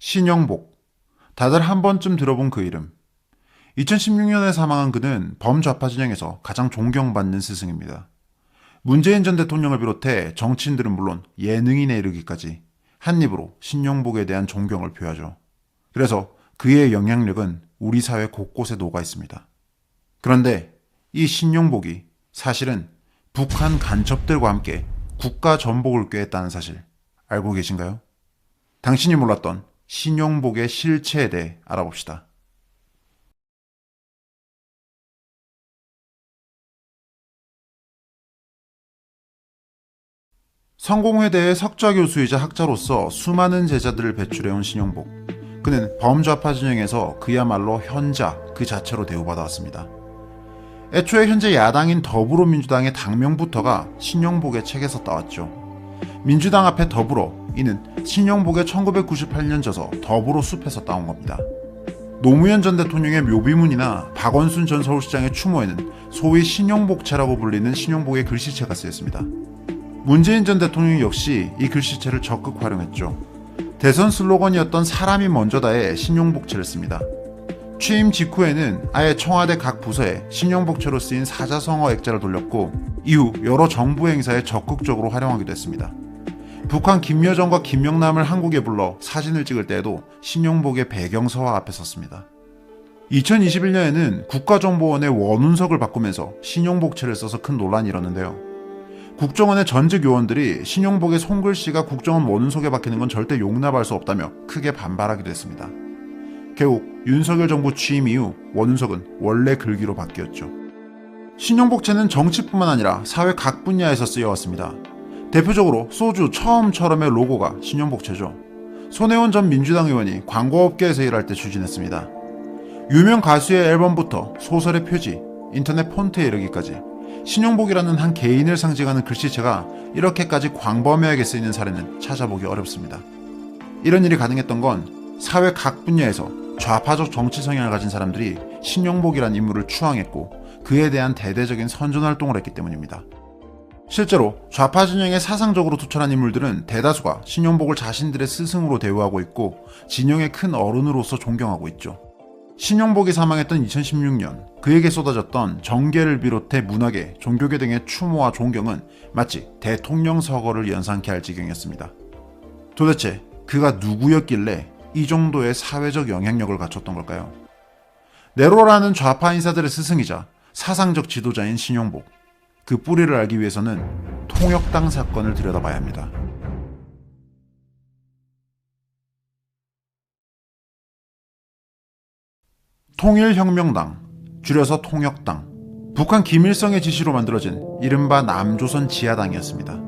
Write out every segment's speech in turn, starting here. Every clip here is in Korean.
신영복. 다들 한 번쯤 들어본 그 이름. 2016년에 사망한 그는 범좌파 진영에서 가장 존경받는 스승입니다. 문재인 전 대통령을 비롯해 정치인들은 물론 예능인에 이르기까지 한 입으로 신영복에 대한 존경을 표하죠. 그래서 그의 영향력은 우리 사회 곳곳에 녹아 있습니다. 그런데 이 신용복이 사실은 북한 간첩들과 함께 국가 전복을 꾀했다는 사실 알고 계신가요? 당신이 몰랐던 신용복의 실체에 대해 알아봅시다. 성공회대의 석좌 교수이자 학자로서 수많은 제자들을 배출해온 신용복. 그는 범좌파 진영에서 그야말로 현자 그 자체로 대우받아왔습니다. 애초에 현재 야당인 더불어민주당의 당명부터가 신용복의 책에서 따왔죠. 민주당 앞에 더불어 이는 신용복의 1998년 저서 더불어 숲에서 따온 겁니다. 노무현 전 대통령의 묘비문이나 박원순 전 서울시장의 추모에는 소위 신용복체라고 불리는 신용복의 글씨체가 쓰였습니다. 문재인 전 대통령 역시 이 글씨체를 적극 활용했죠. 대선 슬로건이었던 사람이 먼저다에 신용복체를 씁니다. 취임 직후에는 아예 청와대 각 부서에 신용복체로 쓰인 사자성어 액자를 돌렸고 이후 여러 정부 행사에 적극적으로 활용하기도 했습니다. 북한 김여정과 김영남을 한국에 불러 사진을 찍을 때에도 신용복의 배경서화 앞에 섰습니다. 2021년에는 국가정보원의 원운석을 바꾸면서 신용복체를 써서 큰 논란이 일었는데요. 국정원의 전직 요원들이 신용복의 손글씨가 국정원 원운석에 박히는 건 절대 용납할 수 없다며 크게 반발하기도 했습니다. 결국 윤석열 정부 취임 이후 원운석은 원래 글귀로 바뀌었죠. 신용복체는 정치뿐만 아니라 사회 각 분야에서 쓰여왔습니다. 대표적으로 소주 처음처럼의 로고가 신용복체죠. 손혜원 전 민주당 의원이 광고업계에서 일할 때 추진했습니다. 유명 가수의 앨범부터 소설의 표지, 인터넷 폰트에 이르기까지 신용복이라는 한 개인을 상징하는 글씨체가 이렇게까지 광범위하게 쓰이는 사례는 찾아보기 어렵습니다. 이런 일이 가능했던 건 사회 각 분야에서 좌파적 정치 성향을 가진 사람들이 신용복이라는 인물을 추앙했고 그에 대한 대대적인 선전 활동을 했기 때문입니다. 실제로 좌파 진영에 사상적으로 투철한 인물들은 대다수가 신용복을 자신들의 스승으로 대우하고 있고 진영의 큰 어른으로서 존경하고 있죠. 신용복이 사망했던 2016년 그에게 쏟아졌던 정계를 비롯해 문화계, 종교계 등의 추모와 존경은 마치 대통령 서거를 연상케 할 지경이었습니다. 도대체 그가 누구였길래 이 정도의 사회적 영향력을 갖췄던 걸까요? 네로라는 좌파 인사들의 스승이자 사상적 지도자인 신용복. 그 뿌리를 알기 위해서는 통역당 사건을 들여다봐야 합니다. 통일혁명당, 줄여서 통역당. 북한 김일성의 지시로 만들어진 이른바 남조선 지하당이었습니다.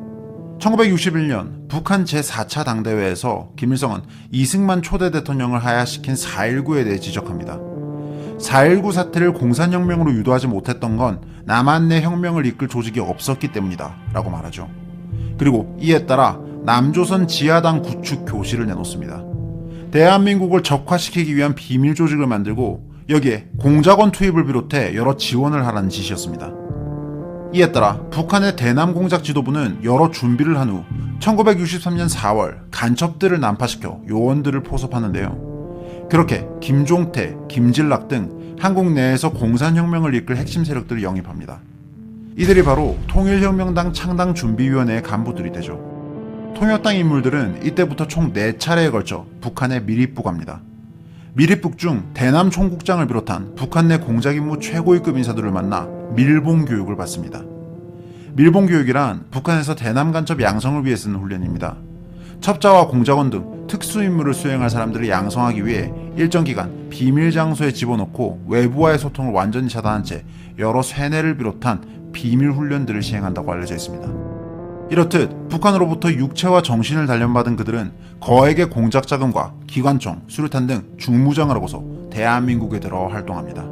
1961년 북한 제4차 당대회에서 김일성은 이승만 초대 대통령을 하야시킨 4.19에 대해 지적합니다. 4.19 사태를 공산혁명으로 유도하지 못했던 건 남한 내 혁명을 이끌 조직이 없었기 때문이다 라고 말하죠. 그리고 이에 따라 남조선 지하당 구축 교실을 내놓습니다. 대한민국을 적화시키기 위한 비밀 조직을 만들고 여기에 공작원 투입을 비롯해 여러 지원을 하라는 지시였습니다. 이에 따라 북한의 대남 공작 지도부는 여러 준비를 한 후 1963년 4월 간첩들을 난파시켜 요원들을 포섭하는데요. 그렇게 김종태, 김진락 등 한국 내에서 공산혁명을 이끌 핵심 세력들을 영입합니다. 이들이 바로 통일혁명당 창당준비위원회의 간부들이 되죠. 통역당 인물들은 이때부터 총 4차례에 걸쳐 북한에 미립부 갑니다. 미립북 중 대남 총국장을 비롯한 북한 내 공작 임무 최고위급 인사들을 만나 밀봉 교육을 받습니다. 밀봉 교육이란 북한에서 대남 간첩 양성을 위해 쓰는 훈련입니다. 첩자와 공작원 등 특수 임무를 수행할 사람들을 양성하기 위해 일정 기간 비밀 장소에 집어넣고 외부와의 소통을 완전히 차단한 채 여러 세뇌를 비롯한 비밀 훈련들을 시행한다고 알려져 있습니다. 이렇듯 북한으로부터 육체와 정신을 단련받은 그들은 거액의 공작 자금과 기관총, 수류탄 등 중무장을 하고서 대한민국에 들어 활동합니다.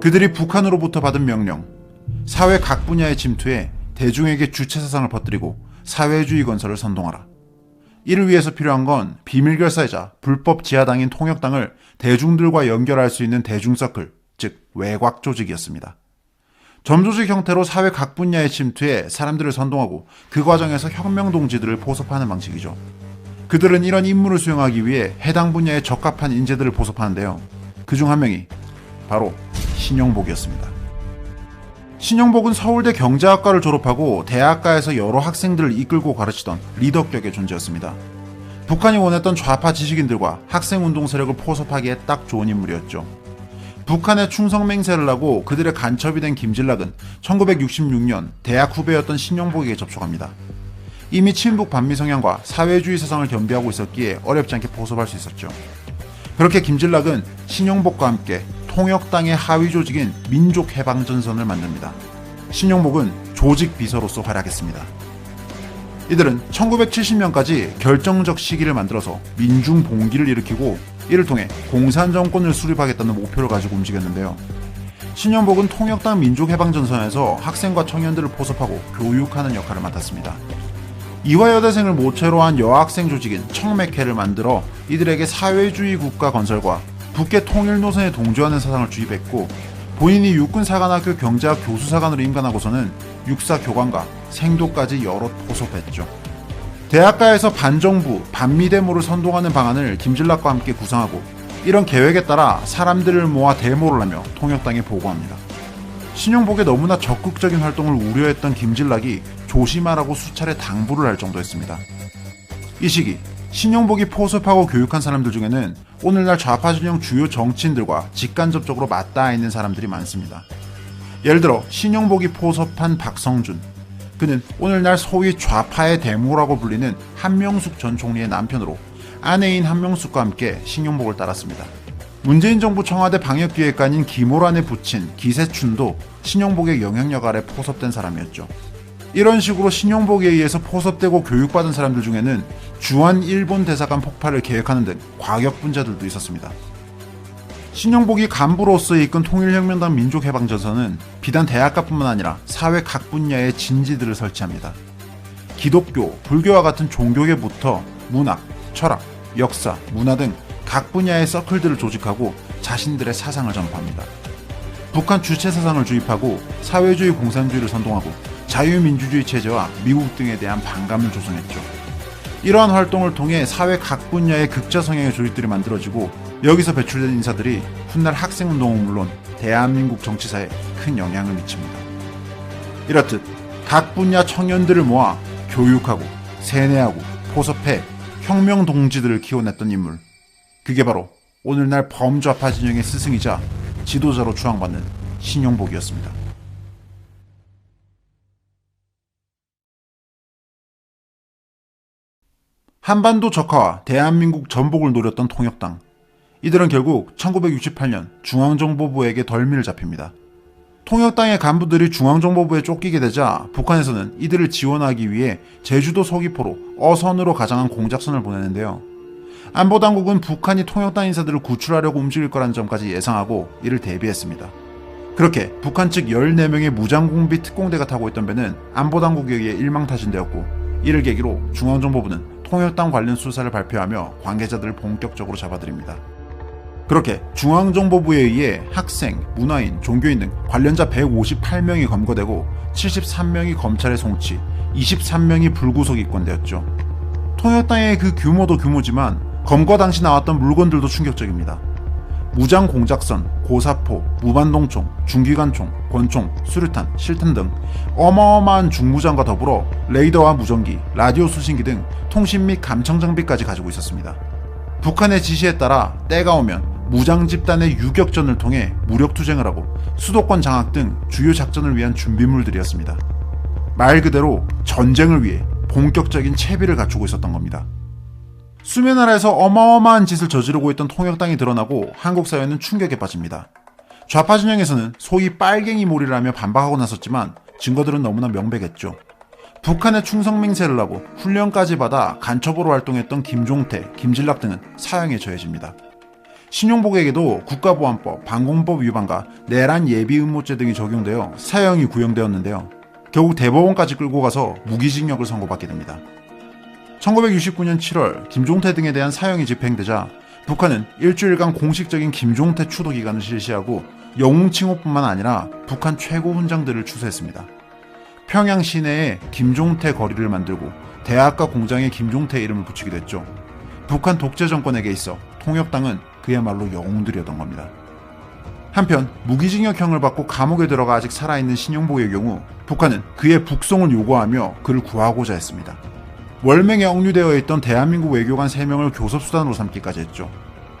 그들이 북한으로부터 받은 명령, 사회 각 분야에 침투해 대중에게 주체 사상을 퍼뜨리고 사회주의 건설을 선동하라. 이를 위해서 필요한 건 비밀결사이자 불법 지하당인 통역당을 대중들과 연결할 수 있는 대중서클, 즉 외곽 조직이었습니다. 점조직 형태로 사회 각 분야에 침투해 사람들을 선동하고 그 과정에서 혁명 동지들을 포섭하는 방식이죠. 그들은 이런 임무를 수행하기 위해 해당 분야에 적합한 인재들을 포섭하는데요. 그 중 한 명이 바로 신용복이었습니다. 신용복은 서울대 경제학과를 졸업하고 대학가에서 여러 학생들을 이끌고 가르치던 리더격의 존재였습니다. 북한이 원했던 좌파 지식인들과 학생운동 세력을 포섭하기에 딱 좋은 인물이었죠. 북한의 충성 맹세를 하고 그들의 간첩이 된 김진락은 1966년 대학 후배였던 신용복에게 접촉합니다. 이미 친북 반미 성향과 사회주의 세상을 겸비하고 있었기에 어렵지 않게 포섭할 수 있었죠. 그렇게 김진락은 신용복과 함께 통역당의 하위 조직인 민족해방전선을 만듭니다. 신용복은 조직 비서로서 활약했습니다. 이들은 1970년까지 결정적 시기를 만들어서 민중 봉기를 일으키고 이를 통해 공산 정권을 수립하겠다는 목표를 가지고 움직였는데요. 신영복은 통역당 민족해방전선에서 학생과 청년들을 포섭하고 교육하는 역할을 맡았습니다. 이화 여대생을 모체로 한 여학생 조직인 청맥회를 만들어 이들에게 사회주의 국가 건설과 북계 통일 노선에 동조하는 사상을 주입했고 본인이 육군사관학교 경제학 교수사관으로 임관하고서는 육사 교관과 생도까지 여럿 포섭했죠. 대학가에서 반정부, 반미데모를 선동하는 방안을 김진락과 함께 구상하고 이런 계획에 따라 사람들을 모아 데모를 하며 통역당에 보고합니다. 신용복의 너무나 적극적인 활동을 우려했던 김진락이 조심하라고 수차례 당부를 할 정도였습니다. 이 시기 신용복이 포섭하고 교육한 사람들 중에는 오늘날 좌파 진영 주요 정치인들과 직간접적으로 맞닿아 있는 사람들이 많습니다. 예를 들어 신용복이 포섭한 박성준 그는 오늘날 소위 좌파의 대모라고 불리는 한명숙 전 총리의 남편으로 아내인 한명숙과 함께 신용복을 따랐습니다. 문재인 정부 청와대 방역기획관인 김호란의 부친 기세춘도 신용복의 영향력 아래 포섭된 사람이었죠. 이런 식으로 신용복에 의해서 포섭되고 교육받은 사람들 중에는 주한 일본 대사관 폭발을 계획하는 등 과격 분자들도 있었습니다. 신용복이 간부로서 이끈 통일혁명당 민족해방전선은 비단 대학가뿐만 아니라 사회 각 분야의 진지들을 설치합니다. 기독교, 불교와 같은 종교계부터 문학, 철학, 역사, 문화 등 각 분야의 서클들을 조직하고 자신들의 사상을 전파합니다. 북한 주체 사상을 주입하고 사회주의 공산주의를 선동하고 자유민주주의 체제와 미국 등에 대한 반감을 조성했죠. 이러한 활동을 통해 사회 각 분야의 극자 성향의 조직들이 만들어지고 여기서 배출된 인사들이 훗날 학생운동은 물론 대한민국 정치사에 큰 영향을 미칩니다. 이렇듯 각 분야 청년들을 모아 교육하고 세뇌하고 포섭해 혁명 동지들을 키워냈던 인물. 그게 바로 오늘날 범좌파 진영의 스승이자 지도자로 추앙받는 신용복이었습니다. 한반도 적화와 대한민국 전복을 노렸던 통역당. 이들은 결국 1968년 중앙정보부에게 덜미를 잡힙니다. 통역당의 간부들이 중앙정보부에 쫓기게 되자 북한에서는 이들을 지원하기 위해 제주도 서귀포로 어선으로 가장한 공작선을 보내는데요. 안보당국은 북한이 통역당 인사들을 구출하려고 움직일 거라는 점까지 예상하고 이를 대비했습니다. 그렇게 북한 측 14명의 무장공비 특공대가 타고 있던 배는 안보당국에 의해 일망타진되었고 이를 계기로 중앙정보부는 통역당 관련 수사를 발표하며 관계자들을 본격적으로 잡아들입니다. 그렇게 중앙정보부에 의해 학생, 문화인, 종교인 등 관련자 158명이 검거되고 73명이 검찰에 송치, 23명이 불구속 입건되었죠. 통역당의 그 규모도 규모지만 검거 당시 나왔던 물건들도 충격적입니다. 무장 공작선, 고사포, 무반동총, 중기관총, 권총, 수류탄, 실탄 등 어마어마한 중무장과 더불어 레이더와 무전기, 라디오 수신기 등 통신 및 감청 장비까지 가지고 있었습니다. 북한의 지시에 따라 때가 오면 무장 집단의 유격전을 통해 무력 투쟁을 하고 수도권 장악 등 주요 작전을 위한 준비물들이었습니다. 말 그대로 전쟁을 위해 본격적인 채비를 갖추고 있었던 겁니다. 수면 아래에서 어마어마한 짓을 저지르고 있던 통역당이 드러나고 한국 사회는 충격에 빠집니다. 좌파 진영에서는 소위 빨갱이 몰이를 하며 반박하고 나섰지만 증거들은 너무나 명백했죠. 북한의 충성 맹세를 하고 훈련까지 받아 간첩으로 활동했던 김종태, 김진락 등은 사형에 처해집니다. 신용복에게도 국가보안법, 방공법 위반과 내란 예비 음모죄 등이 적용되어 사형이 구형되었는데요. 결국 대법원까지 끌고 가서 무기징역을 선고받게 됩니다. 1969년 7월 김종태 등에 대한 사형이 집행되자 북한은 일주일간 공식적인 김종태 추도 기간을 실시하고 영웅 칭호뿐만 아니라 북한 최고 훈장들을 추수했습니다. 평양 시내에 김종태 거리를 만들고 대학가 공장에 김종태 이름을 붙이기도 했죠. 북한 독재 정권에게 있어 통역당은 그야말로 영웅들이었던 겁니다. 한편 무기징역형을 받고 감옥에 들어가 아직 살아있는 신용복의 경우 북한은 그의 북송을 요구하며 그를 구하고자 했습니다. 월맹에 억류되어 있던 대한민국 외교관 3명을 교섭수단으로 삼기까지 했죠.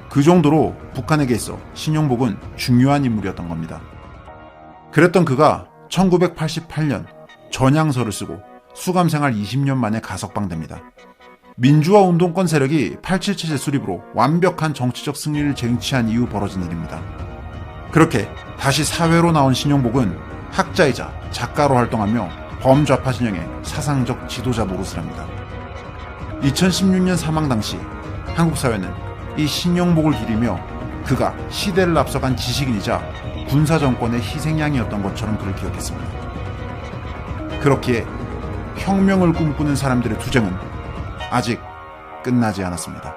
그 정도로 북한에게 있어 신용복은 중요한 인물이었던 겁니다. 그랬던 그가 1988년 전향서를 쓰고 수감 생활 20년 만에 가석방됩니다. 민주화 운동권 세력이 877 수립으로 완벽한 정치적 승리를 쟁취한 이후 벌어진 일입니다. 그렇게 다시 사회로 나온 신용복은 학자이자 작가로 활동하며 범좌파 진영의 사상적 지도자 노릇을 합니다. 2016년 사망 당시 한국 사회는 이 신용복을 기리며 그가 시대를 앞서간 지식인이자 군사 정권의 희생양이었던 것처럼 그를 기억했습니다. 그렇기에 혁명을 꿈꾸는 사람들의 투쟁은 아직 끝나지 않았습니다.